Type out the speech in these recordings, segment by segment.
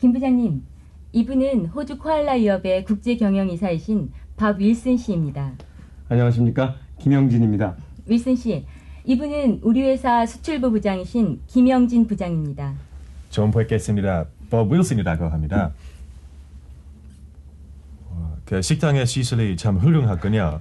본부장님, 이분은 호주 코알라 유업의 국제 경영이사이신 밥 윌슨 씨입니다. 안녕하십니까 김영진입니다. 윌슨 씨, 이분은 우리 회사 수출부 부장이신 김영진 부장입니다. 처음 뵙겠습니다. 법 윌슨이라고 합니다. 어, 그 식당의 시설이 참 훌륭하군요.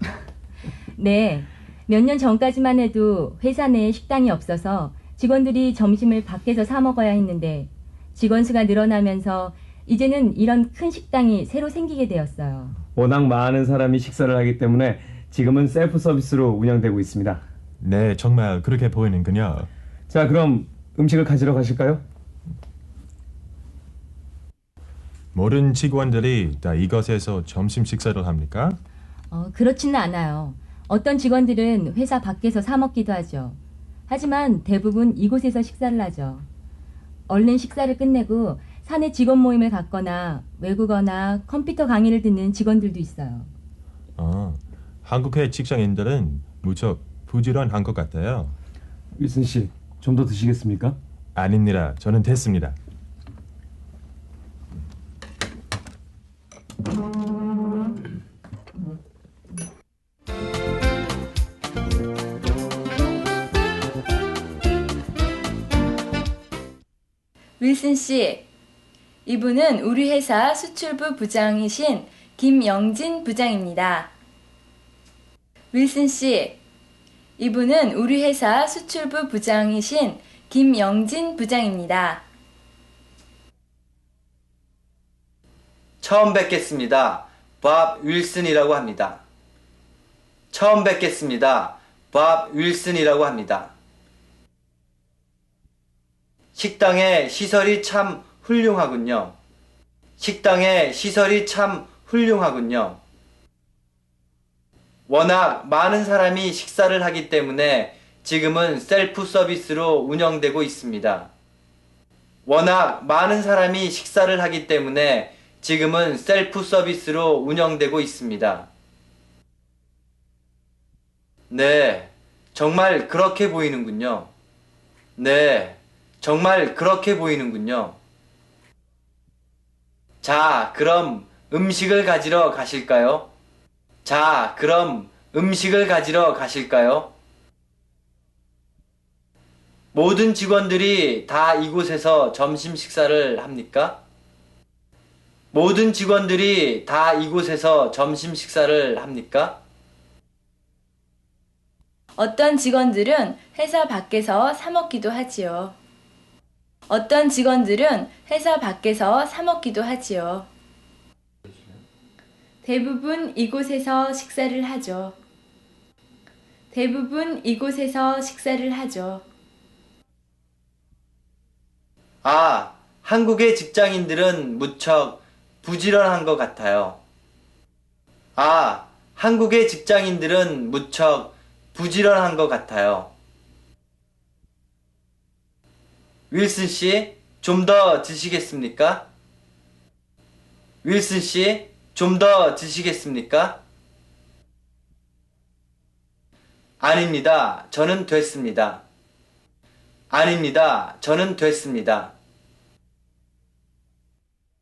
네, 몇 년 전까지만 해도 회사 내에 식당이 없어서 직원들이 점심을 밖에서 사 먹어야 했는데 직원 수가 늘어나면서 이제는 이런 큰 식당이 새로 생기게 되었어요. 워낙 많은 사람이 식사를 하기 때문에 지금은 셀프 서비스로 운영되고 있습니다. 네, 정말 그렇게 보이는군요. 자 그럼 음식을 가지러 가실까요? 모든 직원들이 다 이곳에서 점심 식사를 합니까? 어, 그렇지는 않아요. 어떤 직원들은 회사 밖에서 사 먹기도 하죠. 하지만 대부분 이곳에서 식사를 하죠. 얼른 식사를 끝내고 사내 직원 모임을 갖거나 외국어나 컴퓨터 강의를 듣는 직원들도 있어요. 어, 한국의 직장인들은 무척 부지런한 것 같아요. 윌슨 씨 좀 더 드시겠습니까? 아닙니다. 저는 됐습니다. 윌슨 씨, 이분은 우리 회사 수출부 부장이신 김영진 부장입니다. 윌슨 씨, 이분은 우리 회사 수출부 부장이신 김영진 부장입니다. 처음 뵙겠습니다. 밥 윌슨이라고 합니다. 처음 뵙겠습니다. 밥 윌슨이라고 합니다. 식당의 시설이 참 훌륭하군요. 식당의 시설이 참 훌륭하군요. 워낙 많은 사람이 식사를 하기 때문에 지금은 셀프 서비스로 운영되고 있습니다. 워낙 많은 사람이 식사를 하기 때문에 지금은 셀프 서비스로 운영되고 있습니다. 네, 정말 그렇게 보이는군요. 네, 정말 그렇게 보이는군요. 자, 그럼 음식을 가지러 가실까요? 자, 그럼 음식을 가지러 가실까요? 모든 직원들이 다 이곳에서 점심 식사를 합니까? 모든 직원들이 다 이곳에서 점심 식사를 합니까? 어떤 직원들은 회사 밖에서 사 먹기도 하지요. 어떤 직원들은 회사 밖에서 사 먹기도 하지요. 대부분 이곳에서 식사를 하죠. 대부분 이곳에서 식사를 하죠. 아, 한국의 직장인들은 무척 부지런한 것 같아요. 아, 한국의 직장인들은 무척 부지런한 것 같아요. 윌슨 씨, 좀 더 드시겠습니까? 윌슨 씨, 좀 더 드시겠습니까? 아닙니다. 저는 됐습니다. 아닙니다. 저는 됐습니다.